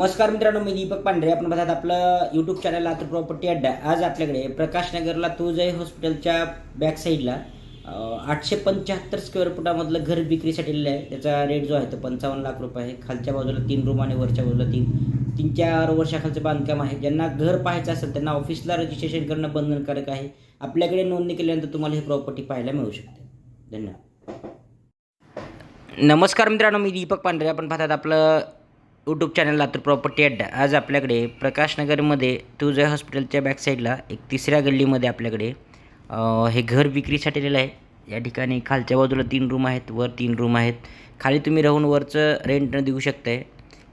नमस्कार मित्रांनो मी दीपक पांढरे. आपण बघतात आपलं यूट्यूब चॅनल लातूर प्रॉपर्टी अड्डा. आज आपल्याकडे प्रकाश नगरला तुळजाई हॉस्पिटलच्या बॅक साईडला आठशे पंच्याहत्तर स्क्वेअर फुटामधलं घर विक्रीसाठी आहे. त्याचा रेट जो आहे तो पंचावन्न लाख रुपये आहे. खालच्या बाजूला तीन रूम आणि वरच्या बाजूला तीन. तीन चार वर्षाखालचं बांधकाम आहे. ज्यांना घर पाहायचं असेल त्यांना ऑफिसला रजिस्ट्रेशन करणं बंधनकारक आहे. आपल्याकडे नोंदणी केल्यानंतर तुम्हाला ही प्रॉपर्टी पाहायला मिळू शकते. धन्यवाद. नमस्कार मित्रांनो मी दीपक पांढरे. आपण पाहतात आपलं यूट्यूब चॅनल लातूर प्रॉपर्टी अड्डा. आज आपल्याकडे प्रकाशनगरमध्ये तुळजा हॉस्पिटलच्या बॅक साईडला एक तिसऱ्या गल्लीमध्ये आपल्याकडे हे घर विक्रीसाठी लिहिलं आहे. या ठिकाणी खालच्या बाजूला तीन रूम आहेत वर तीन रूम आहेत. खाली तुम्ही राहून वरचं रेंट देऊ शकताय.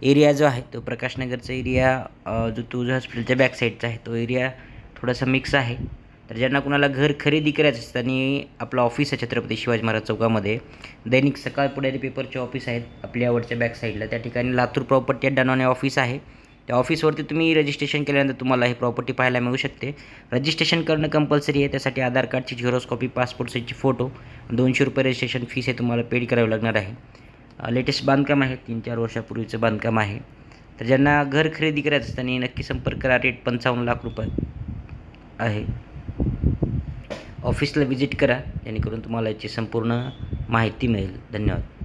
एरिया जो आहे तो प्रकाशनगरचा एरिया जो तुळजा हॉस्पिटलच्या बॅक साईडचा आहे तो एरिया थोडासा मिक्स आहे. तर ज्यांना कुणाला घर खरेदी करायचं असतं आणि आपलं ऑफिस आहे छत्रपती शिवाजी महाराज चौकामध्ये. दैनिक सकाळ पुढारी पेपरचे ऑफिस आहेत आपल्या आवडच्या बॅक साईडला त्या ठिकाणी लातूर प्रॉपर्टी अड्डा ऑफिस आहे. त्या ऑफिसवरती तुम्ही रजिस्ट्रेशन केल्यानंतर तुम्हाला हे प्रॉपर्टी पाहायला मिळू शकते. रजिस्ट्रेशन करणं कंपल्सरी आहे त्यासाठी आधार कार्डची झेरॉक्स कॉपी पासपोर्ट साईजची फोटो दोनशे रुपये रजिस्ट्रेशन फीस हे तुम्हाला पेड करावी लागणार आहे. लेटेस्ट बांधकाम आहे तीन चार वर्षापूर्वीचं बांधकाम आहे. तर ज्यांना घर खरेदी करायचं असतं त्यांनी नक्की संपर्क करा रेट पंचावन्न लाख रुपये आहे. ऑफिसला व्हिजिट करा जेणेकरून तुम्हाला याची संपूर्ण माहिती मिळेल. धन्यवाद.